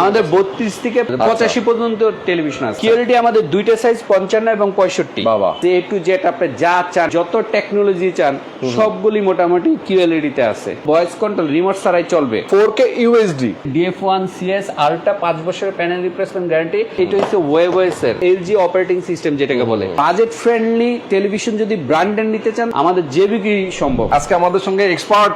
আমাদের বত্রিশ থেকে পঁচাশি পর্যন্ত টেলিভিশন আছে। কিউরিটি আমাদের দুইটা সাইজ পঞ্চান্ন এবং পঁয়ষট্টি। বাবা। এ টু জেড আপনি যা চান যত টেকনোলজি চান সবগুলি মোটামুটি কিউএলইডিতে আছে। ভয়েস কন্ট্রোল রিমোট ছাড়াই চলবে। Four K USD DF one CS ultra পাঁচ বছরের প্যানেল রিপ্লেসমেন্ট গ্যারান্টি এটা হচ্ছে ওয়েব ওয়েস এর এলজি অপারেটিং সিস্টেম যেটাকে বলে। বাজেট ফ্রেন্ডলি টেলিভিশন যদি ব্র্যান্ডের নিতে চান আমাদের জেবিকি সম্ভব। আজকে আমাদের সঙ্গে এক্সপার্ট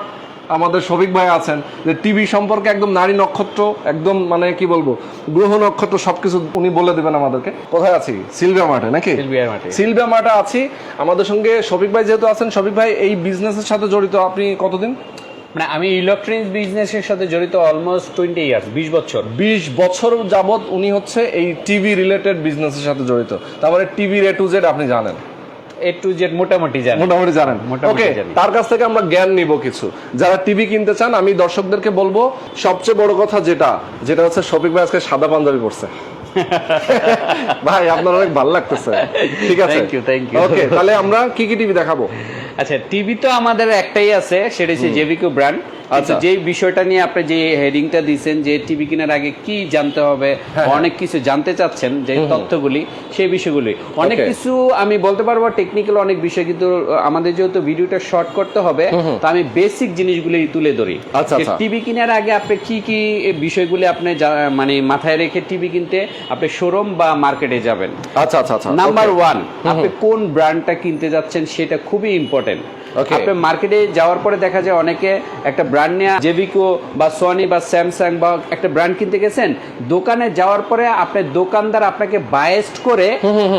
আমাদের শফিক ভাই আছেন যে টিভি সম্পর্কে একদম নারী নক্ষত্র একদম মানে কি বলব গ্রহ নক্ষত্র সবকিছু উনি বলে দেবেন আমাদেরকে। কোথায় আছি? সিলভিয়া মাঠে নাকি? মাঠে। সিলভিয়া মাঠে আছি। আমাদের সঙ্গে শফিক ভাই যেহেতু আছেন শফিক ভাই এই বিজনেসের সাথে জড়িত আপনি কতদিন? মানে আমি ইলেকট্রনিক্স বিজনেসের সাথে জড়িত অলমোস্ট টোয়েন্টি ইয়ার্স বিশ বছর। বিশ বছর যাবত উনি হচ্ছে এই টিভি রিলেটেড বিজনেসের সাথে জড়িত। তারপরে টিভি এ টু জেড আপনি জানেন। এ টু জেড মোটামুটি জানেন। মোটামুটি জানেন। ওকে তার কাছ থেকে আমরা জ্ঞান নিব কিছু। যারা টিভি কিনতে চান আমি দর্শকদেরকে বলব সবচেয়ে বড় কথা যেটা যেটা হচ্ছে শফিক ভাই আজকে সাদা পাঞ্জাবি পরছে। ভাই আপনার অনেক ভালো লাগতেছে। ঠিক আছে? Thank you thank you okay তাহলে আমরা কি কি টিভি দেখাবো? আচ্ছা টিভি তো আমাদের একটাই আছে সেটা হচ্ছে জেবিকো ব্র্যান্ড আচ্ছা আচ্ছা। যে বিষয়টা নিয়ে আপনি যে হেডিংটা দিয়েছেন যে টিভি কেনার আগে কি জানতে হবে হ্যাঁ। অনেক কিছু জানতে চাচ্ছেন যে তথ্যগুলি সেই বিষয়গুলি। অনেক কিছু আমি বলতে পারব টেকনিক্যাল অনেক বিষয় কিন্তু আমাদের যেহেতু ভিডিওটা শর্ট করতে হবে তো আমি বেসিক জিনিসগুলি তুলে ধরি। আচ্ছা, আচ্ছা। টিভি কেনার আগে আপনি কি কি বিষয়গুলি আপনি মানে মাথায় রেখে টিভি কিনতে আপনি শোরুম বা মার্কেটে যাবেন? আচ্ছা আচ্ছা আচ্ছা। Number okay. ওয়ান আপনি কোন ব্র্যান্ডটা কিনতে যাচ্ছেন সেটা খুবই ইম্পর্টেন্ট hotel. আপনি মার্কেটে যাওয়ার পরে দেখা যায় অনেকে একটা ব্র্যান্ড নিয়ে জেভিকো বা সোনি বা স্যামসাং বা একটা ব্র্যান্ড কিনতে গেছেন। দোকানে যাওয়ার পরে আপনি দোকানদার আপনাকে বায়েস্ট করে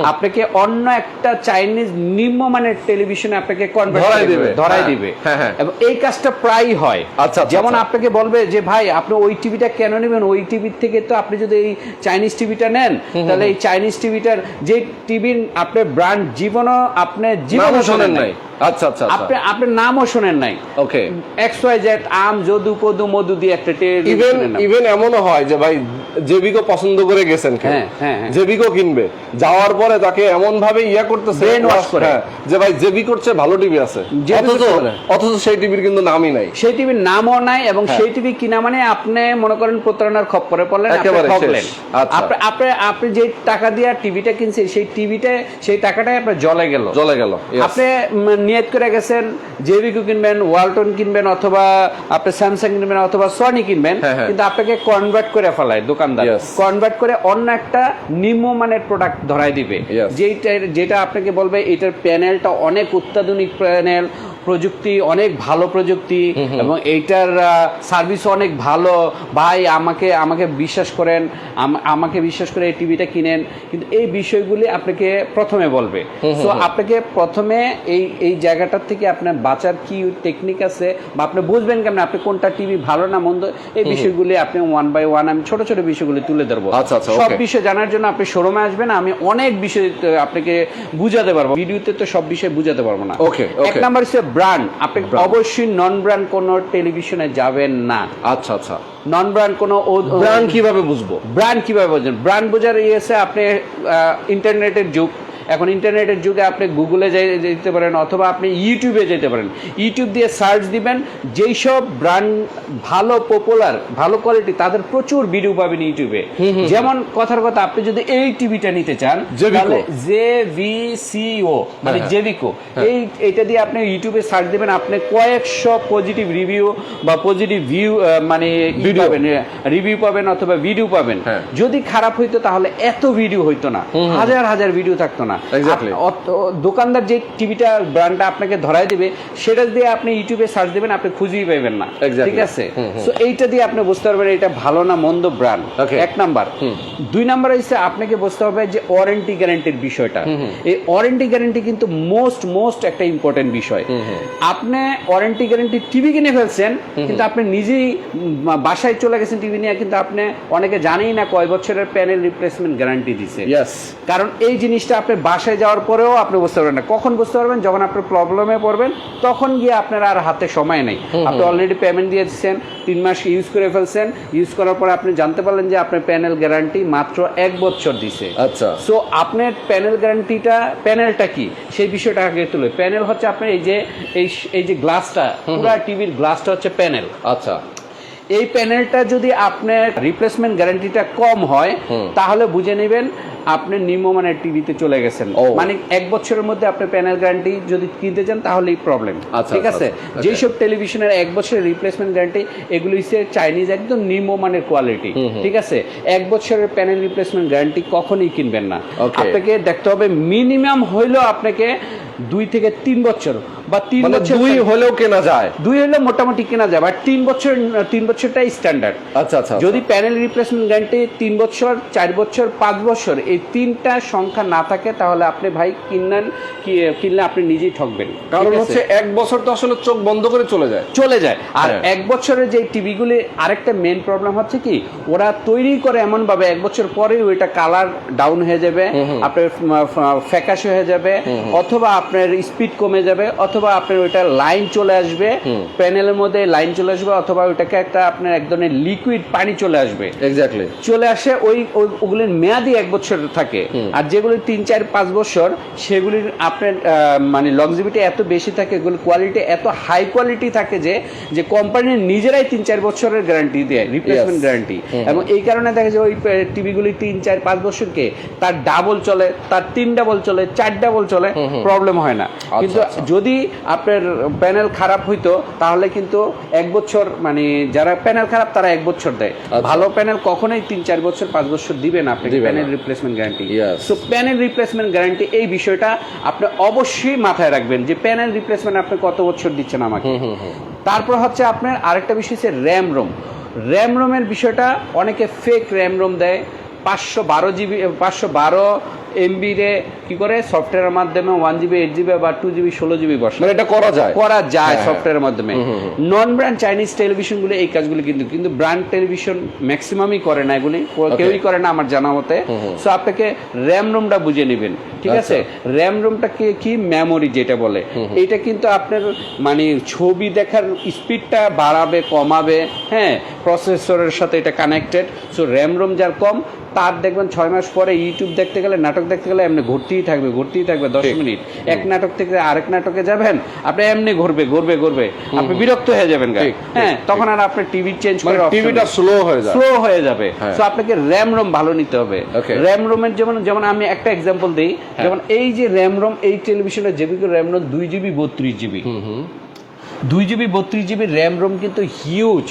আপনাকে অন্য একটা চাইনিজ নিম্নমানের টেলিভিশনে আপনাকে কনভার্ট করে দিবে। ধরাই হ্যাঁ, দিবে। হ্যাঁ, হ্যাঁ। এবং এই কাজটা প্রায়ই হয়। আচ্ছা, আচ্ছা, যেমন আচ্ছা। আপনাকে বলবে যে ভাই আপনি ওই টিভিটা কেন নেবেন? ওই টিভির থেকে তো আপনি যদি এই চাইনিজ টিভিটা নেন তাহলে এই চাইনিজ টিভিটার যে টিভির আপনার ব্র্যান্ড জীবনও আপনি নামও শোনেন নাই। আচ্ছা আচ্ছা আচ্ছা। আপনি আপনার নামও শোনেন নাই। ওকে এক্স ওয়াই জেড আম যদু কদু মধু দিয়ে একটা ইভেন ইভেন এমনও হয় যে ভাই জেবিকো পছন্দ করে গেছেন হ্যাঁ, হ্যাঁ, হ্যাঁ। জেবিকো কিনবে। যাওয়ার পরে তাকে এমন ভাবে ইয়া করতেছে Brain wash করে। হ্যাঁ, যে ভাই জেবি করছে ভালো টিভি আছে। অথচ অথচ সেই টিভির কিন্তু নামই নাই। সেই টিভির নামও নাই এবং হ্যাঁ। সেই টিভি কিনা মানে আপনি মনে করেন প্রতারণার খপ্পরে পড়লেন আপনি ঠকলেন আচ্ছা। আপনি আপনি আপনি যে টাকা দিয়ে টিভিটা কিনছেন সেই টিভিটা সেই টাকাটাই আপনার জলে গেল। জলে গেল. আপনি নিয়ত করে গেছেন জেবিকো কিনবেন ওয়ালটন কিনবেন অথবা আপনি স্যামসাং কিনবেন অথবা সনি কিনবেন হ্যাঁ, হ্যাঁ। কিন্তু আপনাকে কনভার্ট করে ফেলায় দোকানদার কনভার্ট করে অন্য একটা নিম্নমানের প্রোডাক্ট ধরাই দিবে. যেটা যেটা আপনাকে বলবে এটার প্যানেলটা অনেক অত্যাধুনিক প্যানেল প্রযুক্তি অনেক ভালো প্রযুক্তি এবং এইটার সার্ভিস অনেক ভালো। ভাই আমাকে আমাকে বিশ্বাস করেন আমাকে বিশ্বাস করে এই টিভিটা কিনেন। কিন্তু এই বিষয়গুলি আপনাকে প্রথমে বলবে। সো আপনাকে প্রথমে এই এই জায়গাটার থেকে আপনার বাঁচার কি টেকনিক আছে বা আপনি বুঝবেন কেমন আপনি কোনটা টিভি ভালো না মন্দ এই বিষয়গুলি আপনি ওয়ান বাই ওয়ান আমি ছোট ছোট বিষয়গুলি তুলে ধরবো। আচ্ছা, আচ্ছা, সব. বিষয় জানার জন্য আপনি শোরুমে আসবেন আমি অনেক বিষয় আপনাকে বুঝাতে পারব। ভিডিওতে তো সব বিষয় বুঝাতে পারব না। ওকে এক নাম্বার হচ্ছে ব্র্যান্ড আপনি অবশ্যই নন ব্র্যান্ড কোন টেলিভিশনে যাবেন না। আচ্ছা আচ্ছা। নন ব্র্যান্ড কোন ব্র্যান্ড কীভাবে বুঝব? ব্র্যান্ড কীভাবে বুঝবেন? ব্র্যান্ড বোঝার ইয়েছে আপনি ইন্টারনেটের যুগ। এখন ইন্টারনেটের যুগে আপনি গুগলে যেতে পারেন অথবা আপনি ইউটিউবে যেতে পারেন। ইউটিউব দিয়ে সার্চ দিবেন যেই সব ব্র্যান্ড ভালো পপুলার ভালো কোয়ালিটি তাদের প্রচুর ভিডিও পাবেন ইউটিউবে। যেমন কথার কথা আপনি যদি এই টিভিটা নিতে চান Jevico। জে ভি সিও মানে হ্যাঁ, জেভিকো এই এটা দিয়ে আপনি ইউটিউবে সার্চ দিবেন আপনি কয়েকশো পজিটিভ রিভিউ বা পজিটিভ ভিউ মানে। পাবেন রিভিউ পাবেন অথবা ভিডিও পাবেন। হ্যাঁ। যদি খারাপ হইতো তাহলে এত ভিডিও হইতো না। হাজার হাজার ভিডিও থাকতো না। অত- দোকানদার যে টিভিটা ব্র্যান্ডটা আপনাকে ধরাই দিবে সেটা দিয়ে আপনি ইউটিউবে সার্চ দিবেন আপনি খুঁজেই পাবেন না। ঠিক আছে? সো এইটা দিয়ে আপনি বুঝতে পারবেন এটা ভালো না মন্দ ব্র্যান্ড এক নাম্বার। দুই নাম্বার হচ্ছে আপনাকে বুঝতে হবে যে ওয়ারেন্টি গ্যারান্টির বিষয়টা। এই ওয়ারেন্টি গ্যারান্টি কিন্তু মোস্ট মোস্ট একটা ইম্পর্টেন্ট বিষয়। আপনি ওয়ারেন্টি গ্যারান্টি টিভি কিনে ফেলছেন কিন্তু আপনি নিজেই বাসায় চলে গেছেন টিভি নিয়ে কিন্তু আপনি অনেকে জানেই না কয় বছরের প্যানেল রিপ্লেসমেন্ট গ্যারান্টি দিছে। কারণ এই জিনিসটা আপনি বাসায় যাওয়ার পরেও আপনি বুঝতে পারবেন না। কখন বুঝতে পারবেন? যখন আপনি প্রবলেমে পড়বেন তখন গিয়ে আপনার আর হাতে সময় নেই। আপনি অলরেডি পেমেন্ট দিয়ে দিচ্ছেন তিন মাস ইউজ করে ফেলছেন ইউজ করার পরে আপনি জানতে পারলেন যে আপনার প্যানেল গ্যারান্টি মাত্র এক বছর দিছে। আচ্ছা। সো আপনার প্যানেল গ্যারান্টিটা প্যানেলটা কি? সেই বিষয়টা আগে তুলে। প্যানেল হচ্ছে আপনার এই যে এই এই যে গ্লাসটা পুরো টিভির গ্লাসটা হচ্ছে প্যানেল আচ্ছা। এই প্যানেলটা যদি আপনার রিপ্লেসমেন্ট গ্যারান্টিটা কম হয় তাহলে বুঝে নেবেন আপনি নিম্নমানের টিভিতে চলে গেছেন। মানে এক বছরের মধ্যে আপনি প্যানেল গ্যারান্টি যদি কিনতে চান তাহলেই প্রবলেম আচ্ছা, ঠিক আচ্ছা, আছে? আচ্ছা, যেসব টেলিভিশনের এক বছরের রিপ্লেসমেন্ট গ্যারান্টি এগুলো হচ্ছে চাইনিজ একদম নিম্নমানের কোয়ালিটি ঠিক আছে? এক বছরের প্যানেল রিপ্লেসমেন্ট গ্যারান্টি কখনোই কিনবেন না। আপনাকে দেখতে হবে মিনিমাম হইলেও আপনাকে দুই থেকে তিন বছর বা তিন মানে বছর দুই হলেও কেনা যায়। দুই হলে মোটামুটি কেনা যায় বাট তিন বছর তিন বছরটাই স্ট্যান্ডার্ড আচ্ছা আচ্ছা যদি প্যানেল রিপ্লেসমেন্ট গ্যারান্টি তিন বছর চার বছর পাঁচ বছর এই তিনটা সংখ্যা না থাকে তাহলে আপনি ভাই কিনলেন কিনলে আপনি নিজেই ঠকবেন। কারণ হচ্ছে এক বছর তো আসলে চোখ বন্ধ করে চলে যায়। চলে যায়। আর হ্যাঁ। এক বছরের যে টিভিগুলি আরেকটা মেন প্রবলেম হচ্ছে কি ওরা তৈরি করে এমন ভাবে এক বছর পরে ওইটা কালার ডাউন হয়ে যাবে আপনার ফ্যাকাশে হয়ে যাবে অথবা আপনার স্পিড কমে যাবে অথবা আপনার ওইটা লাইন চলে আসবে প্যানেলের মধ্যে লাইন চলে আসবে অথবা ওইটাকে একটা আপনার এক ধরনের লিকুইড পানি চলে আসবে। এক্স্যাক্টলি চলে আসে ওই ওই- ওগুলির মেয়াদি এক বছর থাকে। আর যেগুলি তিন চার পাঁচ বছর সেগুলির আপনার মানে লংজিভিটি এত বেশি থাকে এগুলো কোয়ালিটি এত হাই কোয়ালিটি থাকে যে যে কোম্পানির নিজেরাই তিন চার বছরের গ্যারান্টি দেয় রিপ্লেসমেন্ট গ্যারান্টি এবং এই কারণে দেখা যায় ওই টিভিগুলি তিন চার পাঁচ বছরকে তার ডাবল চলে তার তিন ডাবল চলে চার ডাবল চলে প্রবলেম হয় না। কিন্তু আচ্ছা। যদি আপনার প্যানেল খারাপ হইতো তাহলে কিন্তু এক বছর মানে যারা প্যানেল খারাপ তারা এক বছর দেয়। আচ্ছা। ভালো প্যানেল কখনোই তিন চার বছর পাঁচ বছর দিবে না আপনি panel replacement guarantee Yes. So panel replacement guarantee এই বিষয়টা আপনি অবশ্যই মাথায় রাখবেন যে প্যানেল রিপ্লেসমেন্ট আপনি কত বছর দিচ্ছেন আমাকে। তারপর হচ্ছে আপনার আরেকটা বিষয় হচ্ছে র্যাম রোম র্যাম রোমের বিষয়টা অনেকে ফেক র্যাম রোম দেয়। পাঁচশো বারো জিবি পাঁচশো বারো এমবি রে কি করে? সফটওয়্যারের মাধ্যমে ওয়ান জিবি এইট জিবি বা টু জিবি ষোলো জিবি বসে। মানে এটা করা যায়। করা যায় হ্যাঁ। সফটওয়্যারের মাধ্যমে। নন ব্র্যান্ড চাইনিজ টেলিভিশনগুলো এই কাজগুলো কিন্তু কিন্তু ব্র্যান্ড টেলিভিশন ম্যাক্সিমামই করে না এগুলি। কেউই করে না আমার জানা মতে। সো আপনাকে র্যাম রুমটা বুঝে নেবেন। ঠিক আছে? র্যাম রুমটা কি কি? মেমোরি যেটা বলে। এটা কিন্তু আপনার মানে ছবি দেখার স্পিডটা বাড়াবে কমাবে। হ্যাঁ? প্রসেসরের সাথে এটা কানেক্টেড সো র্যাম রুম যার কম তার দেখবেন ছয় মাস পরে ইউটিউব দেখতে গেলে নাটক দেখতে গেলে এমনি ঘুরতেই থাকবে ঘুরতেই থাকবে দশ মিনিট। এক নাটক থেকে আরেক নাটকে যাবেন আপনি এমনি ঘুরবে ঘুরবে ঘুরবে। আপনি বিরক্ত হয়ে যাবেন হ্যাঁ তখন আর আপনি টিভি চেঞ্জ করে টিভিটা স্লো হয়ে যায় স্লো হয়ে যাবে। হ্যাঁ। সো আপনাকে র্যাম রোম ভালো নিতে হবে। র্যাম রোমের যেমন যেমন আমি একটা এক্সাম্পল দিই। হ্যাঁ। যেমন এই যে র্যাম রোম এই টেলিভিশনের যেবিকে র্যাম রোম দুই জিবি বত্রিশ জিবি দুই জিবি বত্রিশ জিবি র্যাম রোম কিন্তু হিউজ।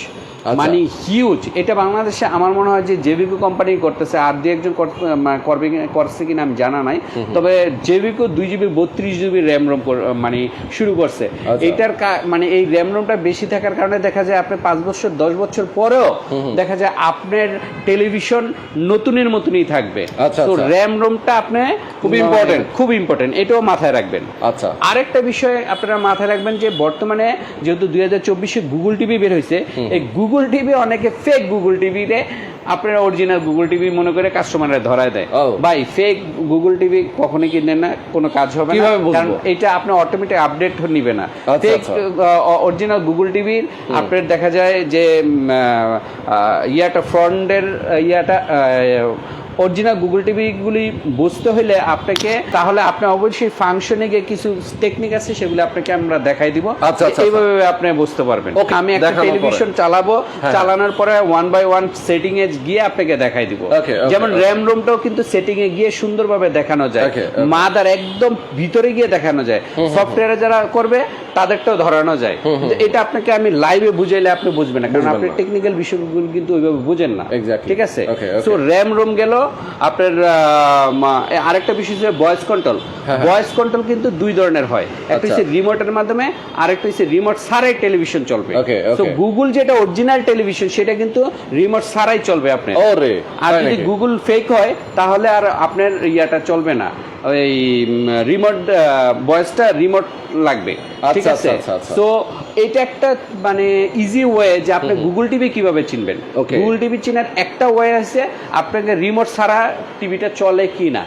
মানে হিউজ এটা বাংলাদেশে আমার মনে হয় যে জেবিকো কোম্পানি করতেছে আর দু একজন কর- করবে করছে কিনা আমি জানা নাই। তবে জেবিকো দুই জিবি বত্রিশ জিবি র্যাম রোম মানে শুরু করছে। আচ্ছা। এটার মানে এই র্যাম রোমটা বেশি থাকার কারণে দেখা যায় আপনি পাঁচ বছর দশ বছর পরেও দেখা যায় আপনার টেলিভিশন নতুনের মতনই থাকবে। আচ্ছা, তো আচ্ছা। র্যাম রোমটা আপনি খুব ইম্পর্টেন্ট খুব ইম্পর্টেন্ট এটাও মাথায় রাখবেন। আচ্ছা। আরেকটা বিষয় আপনারা মাথায় রাখবেন যে বর্তমানে যেহেতু দুই হাজার চব্বিশে গুগল টিভি বের হয়েছে এই গুগল টিভি অনেকে ফেক গুগল টিভিতে আপনারা অরিজিনাল গুগল টিভি মনে করে কাস্টমাররা ধরায় দেয়। ভাই ফেক গুগল টিভি কখনই কিনেন না কোনো কাজ হবে না। কারণ এটা আপনি অটোমেটিক আপডেট নিবে না। ফেক। অরিজিনাল গুগল টিভির আপনার দেখা যায় যে ইয়াটা ফ্রন্টের ইয়াটা অরিজিনাল গুগল টিভিগুলি বুঝতে হলে আপনাকে তাহলে আপনি অবশ্যই ফাংশনে গিয়ে কিছু টেকনিক আছে সেগুলো আপনাকে আমরা দেখাই দিব। আচ্ছা, আচ্ছা, এইভাবে আপনি বুঝতে পারবেন। আমি একটা টেলিভিশন চালাবো হ্যাঁ। চালানোর পরে ওয়ান বাই ওয়ান সেটিং এ গিয়ে আপনাকে দেখাই দিব। যেমন র্যাম রুমটাও কিন্তু সেটিং এ গিয়ে সুন্দরভাবে দেখানো যায়. মাদার একদম ভিতরে গিয়ে দেখানো যায়। সফটওয়্যারে যারা করবে তাদেরটাও ধরানো যায়। এটা আপনাকে আমি লাইভে বুঝাইলে আপনি বুঝবেন না কারণ আপনি। টেকনিক্যাল বিষয়গুলো কিন্তু ওইভাবে বুঝেন না। ঠিক আছে? Okay. র্যাম রুম গেল আপনার আরেকটা বিষয় হচ্ছে ভয়েস কন্ট্রোল। ভয়েস কন্ট্রোল কিন্তু দুই ধরনের হয়। একটা আচ্ছা। হচ্ছে রিমোটের মাধ্যমে আরেকটা হচ্ছে রিমোট ছাড়াই টেলিভিশন চলবে। তো গুগল যেটা অরিজিনাল টেলিভিশন সেটা কিন্তু রিমোট ছাড়াই চলবে আপনার। আর যদি গুগল ফেক হয় তাহলে আর আপনার ইয়াটা চলবে না। ওই রিমোট ভয়েসটা রিমোট লাগবে। ঠিক আচ্ছা, আছে? আচ্ছা, আচ্ছা। তো এটা একটা মানে ইজি ওয়ে যে আপনি গুগল টিভি কীভাবে চিনবেন. গুগল টিভি চেনার একটা ওয়ে আছে আপনাকে রিমোট ছাড়া টিভিটা চলে কি না।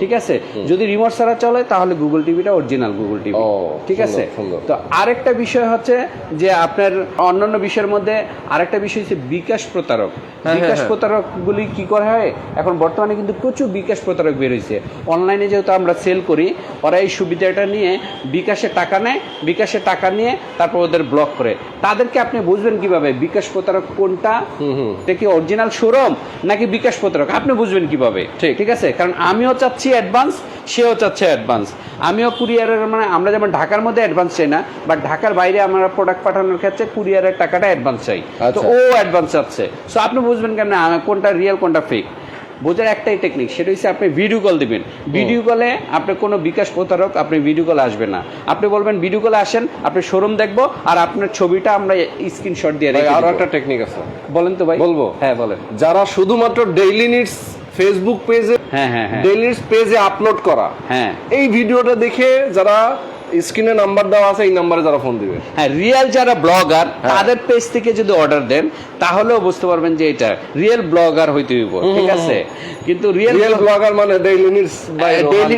ঠিক আছে? যদি রিমোট ছাড়া চলে তাহলে গুগল টিভিটা অরিজিনাল গুগল টিভি ঠিক আছে? তো আরেকটা বিষয় হচ্ছে যে আপনার অন্যান্য বিষয়ের মধ্যে আরেকটা বিষয় হচ্ছে বিকাশ প্রতারক। হ্যাঁ, বিকাশ হ্যাঁ। প্রতারক গুলি কি করা হয়? এখন বর্তমানে কিন্তু প্রচুর বিকাশ প্রতারক বের হয়েছে। অনলাইনে যেহেতু আমরা সেল করি ওরা এই সুবিধাটা নিয়ে বিকাশে টাকা নেয় বিকাশে টাকা নিয়ে তারপর ওদের ব্লক করে। তাদেরকে আপনি বুঝবেন কীভাবে? বিকাশ প্রতারক কোনটা? এটা কি অরিজিনাল শোরুম নাকি বিকাশ প্রতারক? আপনি বুঝবেন কীভাবে? ঠিক। ঠিক আছে? কারণ আমিও চাচ্ছি অ্যাডভান্স সেও চাচ্ছে অ্যাডভান্স আমিও কুরিয়ারের মানে আমরা যেমন ঢাকার মধ্যে অ্যাডভান্স চাই না বাট ঢাকার বাইরে আমরা প্রোডাক্ট পাঠানোর ক্ষেত্রে কুরিয়ারের টাকাটা অ্যাডভান্স চাই। তো আচ্ছা। ও অ্যাডভান্স চাচ্ছে। সো আপনি বুঝবেন কেন কোনটা রিয়েল কোনটা ফেক বোঝার একটাই টেকনিক সেটা হচ্ছে আপনি ভিডিও কল দিবেন। ভিডিও কলে আপনি কোনো বিকাশ প্রতারক আপনি ভিডিও কল আসবে না। আপনি বলবেন ভিডিও কলে আসেন আপনি শোরুম দেখব আর আপনার ছবিটা আমরা স্ক্রিনশট দিয়ে রেখে আরও একটা টেকনিক আছে। বলেন তো ভাই। বলব? হ্যাঁ বলেন। যারা শুধুমাত্র ডেইলি নিডস ফেসবুক পেজে হ্যাঁ হ্যাঁ হ্যাঁ। ডেইলি নিডস পেজে আপলোড করা হ্যাঁ। এই ভিডিওটা দেখে যারা স্ক্রিনে নাম্বার দেওয়া আছে এই নাম্বারে যারা ফোন দিবে। হ্যাঁ রিয়েল যারা ব্লগার হ্যাঁ। তাদের পেজ থেকে যদি অর্ডার দেন তাহলেও বুঝতে পারবেন যে এটা রিয়েল ব্লগার হইতে হইব ঠিক আছে? কিন্তু রিয়েল রিয়েল ব্লগার মানে daily needs by daily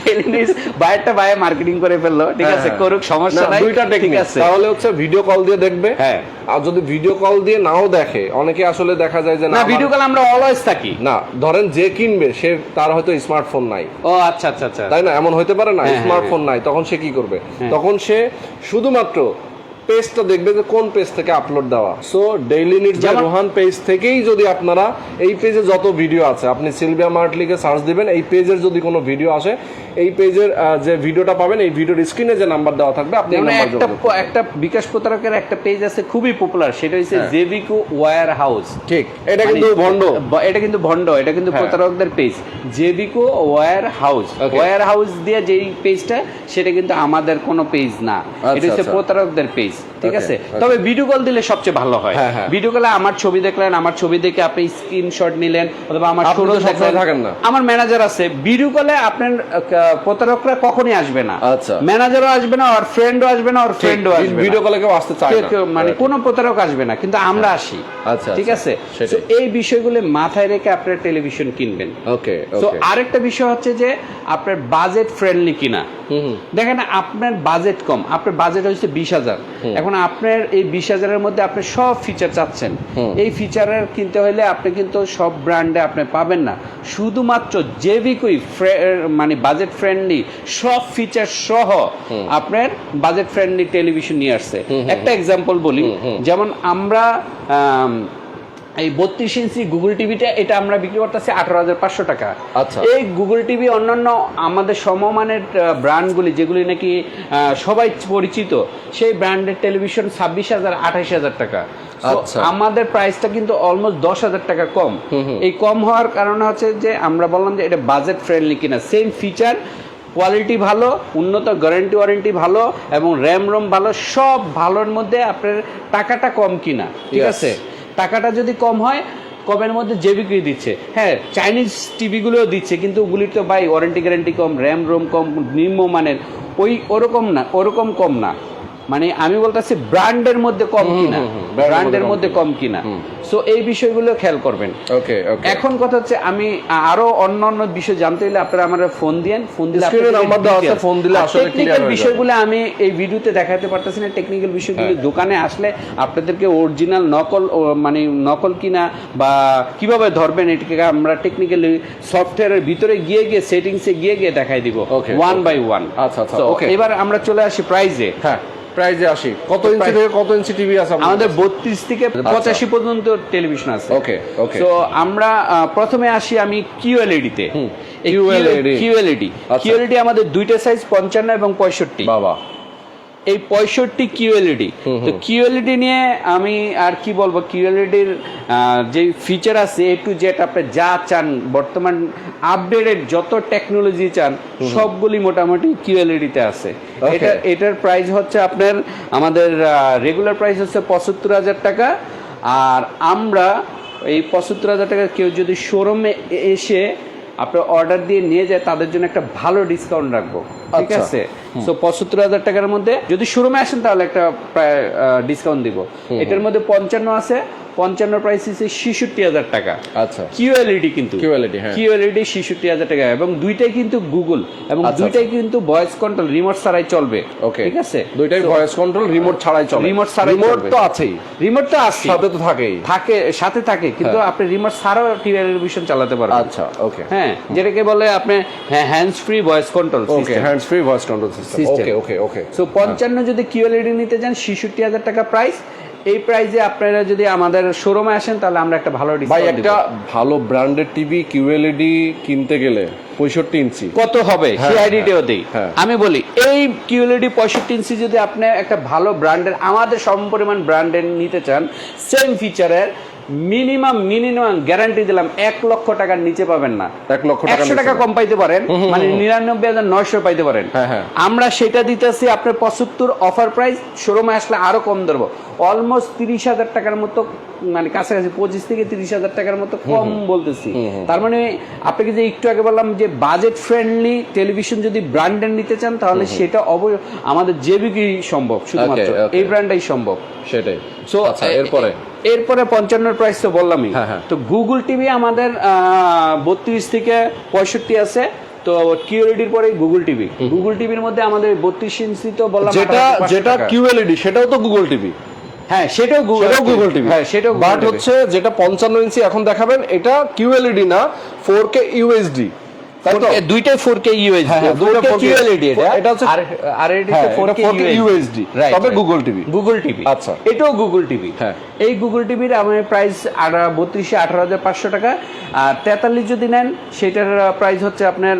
daily news বাইরটা বাইরে মার্কেটিং করে ফেলল ঠিক আছে? হ্যাঁ। করুক সমস্যা নাই দুইটা টেকনিক আছে। তাহলে হচ্ছে ভিডিও কল দিয়ে দেখবে। হ্যাঁ। আর যদি ভিডিও কল দিয়ে নাও দেখে অনেকে আসলে দেখা যায় যে না ভিডিও কল আমরা অলওয়েজ থাকি। না ধরেন যে কিনবে সে তার হয়তো স্মার্টফোন নাই। ও আচ্ছা আচ্ছা আচ্ছা। তাই না? এমন হতে পারে না হ্যাঁ, হ্যাঁ, স্মার্টফোন নাই। তখন সে কি করবে হ্যাঁ। তখন সে শুধুমাত্র পেজটা দেখবে যে কোন পেজ থেকে আপলোড দেওয়া। সো ডেইলি নিড যেমন- রোহান পেজ থেকেই যদি আপনারা এই পেজে যত ভিডিও আছে আপনি সিলভিয়া মার্ট লিখে সার্চ দিবেন এই পেজের যদি কোনো ভিডিও আসে এই পেজের যে ভিডিওটা পাবেন এই ভিডিওর স্ক্রিনে যে নাম্বার দেওয়া থাকবে আপনি একটা একটা বিকাশ প্রতারকের একটা পেজ আছে খুবই পপুলার সেটা হচ্ছে জেভিকো ওয়্যার হাউস ঠিক এটা কিন্তু মানে- ভন্ড এটা কিন্তু ভন্ড এটা কিন্তু হ্যাঁ। প্রতারকদের পেজ জেভিকো ওয়্যার হাউস. ওয়্যার হাউস দিয়ে যেই পেজটা সেটা কিন্তু আমাদের কোনো পেজ না। এটা হচ্ছে আচ্ছা। প্রতারকদের পেজ ঠিক আছে? তবে ভিডিও কল দিলে সবচেয়ে ভালো হয়। হ্যাঁ, হ্যাঁ। ভিডিও কলে আমার ছবি দেখলেন আমার ছবি দেখে আপনি স্ক্রিনশট নিলেন অথবা আমার তো দেখলেন। আমার ম্যানেজার আছে। ভিডিও কলে আপনার প্রতারকরা কখনই আসবে না। আচ্ছা। ম্যানেজারও আসবে না আর ফ্রেন্ডও আসবে না আর ফ্রেন্ডও আসবে ভিডিও কলে কেউ আসতে চায় না। মানে কোনো প্রতারক আসবে না কিন্তু আমরা আসি। আচ্ছা, ঠিক আচ্ছা, আছে? এই বিষয়গুলো মাথায় রেখে আপনার টেলিভিশন কিনবেন। ওকে তো আরেকটা বিষয় হচ্ছে যে আপনার বাজেট ফ্রেন্ডলি কিনা। দেখেন আপনার বাজেট কম। আপনার বাজেট হচ্ছে বিশ হাজার। এখন আপনার এই বিশ হাজারের মধ্যে আপনি সব ফিচার চাচ্ছেন। এই ফিচারের কিনতে হলে আপনি কিন্তু সব ব্র্যান্ডে আপনি পাবেন না। শুধুমাত্র জেভিকুই মানে বাজেট ফ্রেন্ডলি সব ফিচার সহ আপনার বাজেট ফ্রেন্ডলি টেলিভিশন নিয়ে আসছে। একটা এক্সাম্পল বলি। যেমন আমরা আম, এই বত্রিশ ইঞ্চি গুগল টিভিটা এটা আমরা বিক্রি করতেছি আঠারো হাজার পাঁচশো টাকা। আচ্ছা। এই গুগল টিভি অন্যান্য আমাদের সমমানের ব্র্যান্ডগুলি যেগুলি নাকি সবাই পরিচিত সেই ব্র্যান্ডের টেলিভিশন ছাব্বিশ হাজার আঠাইশ হাজার টাকা। আচ্ছা। আমাদের প্রাইসটা কিন্তু অলমোস্ট দশ হাজার টাকা কম। এই কম হওয়ার কারণে হচ্ছে যে আমরা বললাম যে এটা বাজেট ফ্রেন্ডলি কিনা। সেম ফিচার কোয়ালিটি ভালো উন্নত গ্যারেন্টি ওয়ারেন্টি ভালো এবং র্যাম রোম ভালো সব ভালোর মধ্যে আপনার টাকাটা কম কিনা। ঠিক আছে? টাকাটা যদি কম হয়, কমের মধ্যে যে বিক্রি দিচ্ছে। হ্যাঁ চাইনিজ টিভিগুলোও দিচ্ছে, কিন্তু ওগুলির তো ভাই ওয়ারেন্টি গ্যারেন্টি কম র্যাম রোম কম নিম্নমানের ওই ওরকম না, ওরকম কম না। মানে আমি বলতেছি ব্র্যান্ডের মধ্যে কম কিনা। ব্র্যান্ডের মধ্যে কম কিনা। সো এই বিষয়গুলো খেয়াল করবেন। ওকে ওকে এখন কথা হচ্ছে আমি আরও অন্য অন্য বিষয় জানতে হলে আপনারা আমার ফোন দিয়েন। ফোন দিলে number দেওয়া আছে, phone দিলে আসলে টেকনিক্যাল বিষয়গুলো আমি এই ভিডিওতে দেখাতে পারতেছি না। টেকনিক্যাল বিষয়গুলো হ্যাঁ। দোকানে আসলে আপনাদেরকে অরিজিনাল নকল মানে নকল কিনা বা কীভাবে ধরবেন এটাকে আমরা টেকনিক্যালি সফটওয়্যারের ভিতরে গিয়ে গিয়ে সেটিংসে গিয়ে গিয়ে দেখাই দিব। ওয়ান বাই ওয়ান আচ্ছা, আচ্ছা, okay. এবার আমরা চলে আসি প্রাইজে হ্যাঁ। প্রাইজে আসি। কত ইঞ্চি থেকে কত ইঞ্চি টিভি আছে আমাদের বত্রিশ থেকে পঁচাশি পর্যন্ত টেলিভিশন আছে। ওকে ওকে তো আমরা প্রথমে আসি আমি কিউএলইডি তে। কিউএলইডি কিউএলইডি আচ্ছা। কিউএলইডি আমাদের দুইটা সাইজ পঞ্চান্ন এবং পঁয়ষট্টি। বাবা। এই পঁয়ষট্টি কিউএলইডি তো কিউএলইডি নিয়ে আমি আর কি বলব কিউএলইডির যে ফিচার আছে এ টু জেড আপনি যা চান বর্তমান আপডেটেড যত টেকনোলজি চান সবগুলি মোটামুটি কিউএলইডিতে আছে। এটা এটার প্রাইস হচ্ছে আপনার আমাদের রেগুলার প্রাইস হচ্ছে পঁচাত্তর হাজার টাকা। আর আমরা এই পঁচাত্তর হাজার টাকা কেউ যদি শোরুমে এসে আপনার অর্ডার দিয়ে নিয়ে যায় তাদের জন্য একটা ভালো ডিসকাউন্ট রাখব। ঠিক আচ্ছা। আছে? সো পঁচাত্তর হাজার টাকার মধ্যে যদি শোরুমে আসেন তাহলে একটা প্রায় ডিসকাউন্ট দিব। এটার মধ্যে পঞ্চান্ন আছে। পঞ্চান্ন প্রাইস হচ্ছে ছেষট্টি হাজার টাকা। আচ্ছা। কিউএলইডি কিন্তু। QLED, হ্যাঁ। কিউএলইডি ছেষট্টি হাজার টাকা। এবং দুইটাই কিন্তু গুগল এবং আচ্ছা, দুইটাই কিন্তু ভয়েস কন্ট্রোল রিমোট ছাড়াই চলবে। ওকে ঠিক আছে? দুইটাই ভয়েস কন্ট্রোল রিমোট ছাড়াই চলে। Remote ছাড়াই রিমোট তো আছেই। রিমোট তো আছে সাথে তো থাকেই। থাকে সাথে থাকে। কিন্তু আপনি রিমোট ছাড়াও টেলিভিশন চালাতে পারবেন। আচ্ছা ওকে হ্যাঁ যেটাকে বলে আপনি হ্যাঁ hands free voice control okay hands free voice control system okay okay okay so পঞ্চান্ন যদি কিউএলইডি নিতে চান ছেষট্টি হাজার টাকা প্রাইস এই প্রাইসে আপনারা যদি আমাদের শোরুমে আসেন তাহলে আমরা একটা ভালো ভাই একটা ভালো ব্র্যান্ডেড টিভি কিউএলইডি কিনতে গেলে পঁয়ষট্টি ইঞ্চি। কত হবে? হ্যাঁ, সেই হ্যাঁ, আইডিটাও দেই। হ্যাঁ। আমি বলি এই কিউএলইডি পঁয়ষট্টি ইঞ্চি যদি আপনি একটা ভালো ব্র্যান্ডের আমাদের সমপরিমাণ ব্র্যান্ডের নিতে চান সেম ফিচারের মিনিমাম মিনিমাম গ্যারান্টি দিলাম এক লক্ষ টাকার নিচে পাবেন না। এক লক্ষ টাকা একশো টাকা কম পাইতে পারেন মানে নিরানব্বই হাজার নয়শো পাইতে পারেন। হ্যাঁ, হ্যাঁ। আমরা সেটা দিতেছি আপনার পঁচাত্তর অফার প্রাইস শোরুমে আসলে আরও কম ধরবো। অলমোস্ট তিরিশ হাজার টাকার মতো মানে কাছাকাছি পঁচিশ থেকে তিরিশ হাজার টাকার মতো কম বলতেছি। তার মানে আপনাকে যে একটু আগে বললাম যে বাজেট ফ্রেন্ডলি টেলিভিশন যদি ব্র্যান্ডের নিতে চান তাহলে সেটা অবশ্য আমাদের জেবিকি সম্ভব শুধুমাত্র. এই ব্র্যান্ডটাই সম্ভব। সেটাই। সো আচ্ছা এরপরে? এরপরে পঞ্চান্নর প্রাইস তো বললামই। হ্যাঁ, হ্যাঁ। তো গুগল টিভি আমাদের বত্রিশ থেকে পঁয়ষট্টি আছে। তো কিউরিটির পরে গুগল টিভি গুগল টিভির মধ্যে আমাদের বত্রিশ ইঞ্চি তো বললাম যেটা যেটা কিউএলইডি সেটাও তো গুগল টিভি হ্যাঁ সেটাও গুগল সেটাও গুগল টিভি হ্যাঁ সেটাও বাট হচ্ছে যেটা পঞ্চান্ন ইঞ্চি এখন দেখাবেন এটা কিউএলইডি না ফোর কে ইউএসডি দুইটাই হ্যাঁ, হ্যাঁ, দুইটা 4K কিউএলইডি এটা এটা হচ্ছে- আর আর এটা ফোর এটা কে 4K UHD, তবে Google TV গুগল টিভি আচ্ছা। এটাও গুগল টিভি হ্যাঁ। এই গুগল টিভির আমার প্রাইস টাকা আর তেতাল্লিশ যদি নেন সেটার প্রাইস হচ্ছে আপনার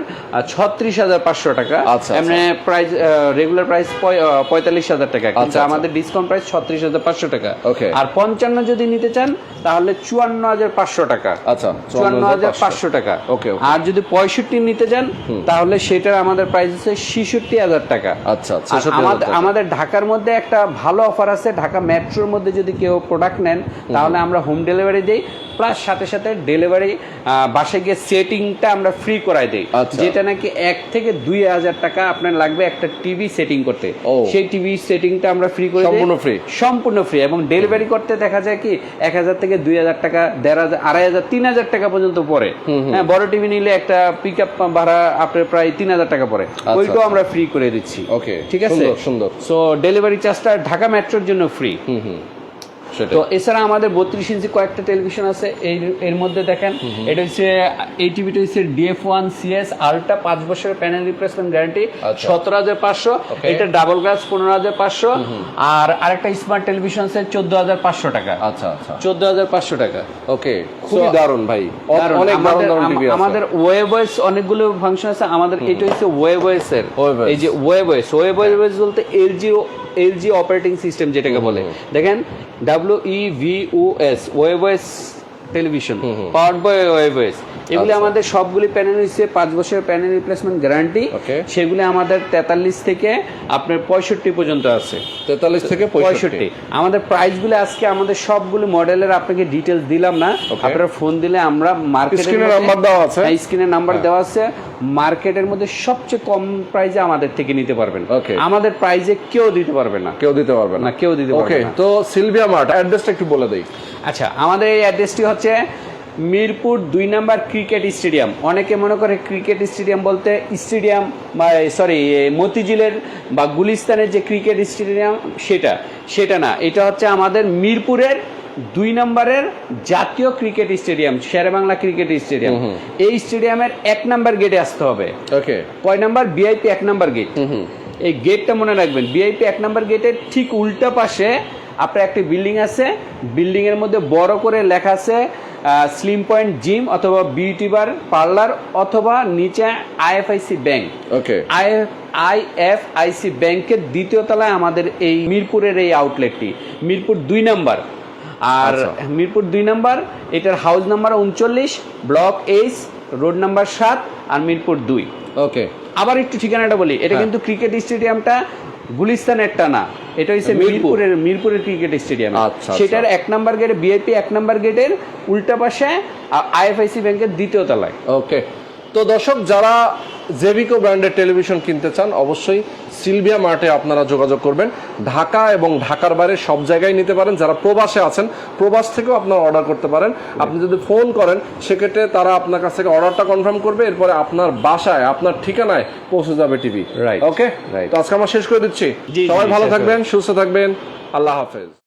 ছত্রিশ হাজার পাঁচশো টাকা। আচ্ছা, এমনি প্রাইস রেগুলার প্রাইস পঁয়তাল্লিশ হাজার টাকা। কিন্তু আচ্ছা, আচ্ছা। আমাদের ডিসকাউন্ট প্রাইস ছত্রিশ হাজার পাঁচশো টাকা। Okay. আর পঞ্চান্ন যদি নিতে চান তাহলে চুয়ান্ন হাজার পাঁচশো টাকা। আচ্ছা চুয়ান্ন হাজার পাঁচশো। টাকা। ওকে আর যদি পঁয়ষট্টি নিতে যান তাহলে সেটার আমাদের প্রাইস আছে ছেষট্টি হাজার টাকা। আচ্ছা আর 66,000 আমাদের আমাদের ঢাকার মধ্যে একটা ভালো অফার আছে ঢাকা মেট্রোর মধ্যে যদি কেউ প্রোডাক্ট নেন তাহলে আমরা হোম ডেলিভারি দিই। প্লাস সাথে সাথে ডেলিভারি বাসায় গিয়ে সেটিংটা আমরা ফ্রি করাই দিই। আচ্ছা। যেটা নাকি এক থেকে দুই হাজার টাকা আপনার লাগবে একটা টিভি সেটিং করতে। সেই টিভি সেটিংটা আমরা ফ্রি করে সম্পূর্ণ free? সম্পূর্ণ ফ্রি এবং ডেলিভারি করতে দেখা যায় কি এক হাজার থেকে দুই হাজার টাকা দেড় হাজার আড়াই হাজার তিন হাজার টাকা পর্যন্ত পড়ে। হ্যাঁ বড় টিভি নিলে একটা পিক আপ ভাড়া আপনার প্রায় তিন হাজার টাকা পড়ে। ওইটাও আচ্ছা। আমরা ফ্রি করে দিচ্ছি। ওকে ঠিক আছে? সুন্দর সো ডেলিভারি চার্জটা ঢাকা মেট্রোর জন্য ফ্রি হুম হুম। তো এছাড়া আমাদের বত্রিশ ইঞ্চি কয়েকটা টেলিভিশন আছে এই এর মধ্যে দেখেন। এটা হচ্ছে এই টিভিটা হচ্ছে ডিএফ ওয়ান সিএস আলট্রা পাঁচ বছরের প্যানেল রিপ্লেসমেন্ট গ্যারান্টি। সতেরো হাজার পাঁচশো। এটা ডাবল গ্লাস পনেরো হাজার পাঁচশো। আর আরেকটা স্মার্ট টেলিভিশন আছে চোদ্দ হাজার পাঁচশো টাকা। আচ্ছা আচ্ছা। চোদ্দ হাজার পাঁচশো টাকা। ওকে খুবই দারুণ ভাই অনেক দারুণ আমাদের- দারুণ টিভি আছে। আমাদের ওয়েবয়েস অনেকগুলো ফাংশন আছে আমাদের এটা হচ্ছে ওয়েবয়েস এর। এই যে ওয়েবয়েস ওয়েবয়েস বলতে এলজি এলজি অপারেটিং সিস্টেম যেটাকে বলে। দেখেন W E V O S ওয়েবয়েস television power by ওয়েবয়েস এগুলি আচ্ছা। আমাদের সবগুলি প্যানেল হচ্ছে পাঁচ বছরের প্যানেল রিপ্লেসমেন্ট গ্যারান্টি সেগুলি আমাদের তেতাল্লিশ থেকে আপনার পঁয়ষট্টি পর্যন্ত আছে। তেতাল্লিশ থেকে পঁয়ষট্টি। আমাদের প্রাইসগুলি আজকে আমাদের সবগুলি মডেলের আপনাকে ডিটেলস দিলাম না। আপনার ফোন দিলে আমরা মার্কেট স্ক্রিনের নাম্বার দেওয়া আছে। স্ক্রিনের নাম্বার দেওয়া আছে। মার্কেটের মধ্যে সবচেয়ে কম প্রাইসে আমাদের থেকে নিতে পারবেন। Okay. আমাদের প্রাইজে কেউ দিতে পারবে না। কেউ দিতে পারবে না। কেউ দিতে ওকে পারবে না। তো সিলভিয়া মার্ট অ্যাড্রেসটা একটু বলে দেই। আচ্ছা আমাদের এই অ্যাড্রেসটি হচ্ছে মিরপুর দুই নাম্বার ক্রিকেট স্টেডিয়াম। অনেকে মনে করে ক্রিকেট স্টেডিয়াম বলতে স্টেডিয়াম বা সরি মতিঝিলের বা গুলিস্তানের যে ক্রিকেট স্টেডিয়াম সেটা। সেটা না এটা হচ্ছে আমাদের মিরপুরের দুই নম্বরের জাতীয় cricket stadium Sher-e-Bangla cricket stadium. এই স্টেডিয়ামের এক নম্বর গেটে আসতে হবে। ওকে। কয় নাম্বার? বিআইপি এক নম্বর গেট। এই গেটটা মনে রাখবেন বিআইপি এক নম্বর গেটের ঠিক উল্টা পাশে আপনার একটি বিল্ডিং আছে। বিল্ডিং এর মধ্যে বড় করে লেখা আছে স্লিম পয়েন্ট জিম অথবা বিউটি বার পার্লার অথবা নিচে IFIC bank okay. I IFIC ব্যাংকের দ্বিতীয় তলায় আমাদের এই মিরপুরের এই আউটলেটটি মিরপুর দুই নাম্বার। আর আচ্ছা। মিরপুর দুই নাম্বার এটার হাউস নাম্বার উনচল্লিশ ব্লক এইচ রোড নাম্বার সাত আর মিরপুর দুই। ওকে আবার একটু ঠিকানাটা বলি এটা হ্যাঁ। কিন্তু ক্রিকেট স্টেডিয়ামটা গুলিস্তানেরটা না এটা হচ্ছে মিরপুরের মিরপুরের ক্রিকেট স্টেডিয়াম আচ্ছা, আচ্ছা। সেটার এক নাম্বার গেটে বিআইপি এক নাম্বার গেটের উল্টা পাশে আইএফআইসি ব্যাংকের দ্বিতীয় তলায়। ওকে তো দর্শক যারা জেভিকো ব্র্যান্ডের টেলিভিশন কিনতে চান অবশ্যই সিলভিয়া মার্টে আপনারা যোগাযোগ করবেন। ঢাকা এবং ঢাকার বাইরে সব জায়গায় নিতে পারেন। যারা প্রবাসে আছেন প্রবাস থেকেও আপনারা অর্ডার করতে পারেন। আপনি যদি ফোন করেন সেক্ষেত্রে তারা আপনার কাছ থেকে অর্ডারটা কনফার্ম করবে। এরপরে আপনার বাসায় আপনার ঠিকানায় পৌঁছে যাবে টিভি রাইট ওকে. তো আজকে আমরা শেষ করে দিচ্ছি। সবাই ভালো থাকবেন সুস্থ থাকবেন। আল্লাহ হাফেজ।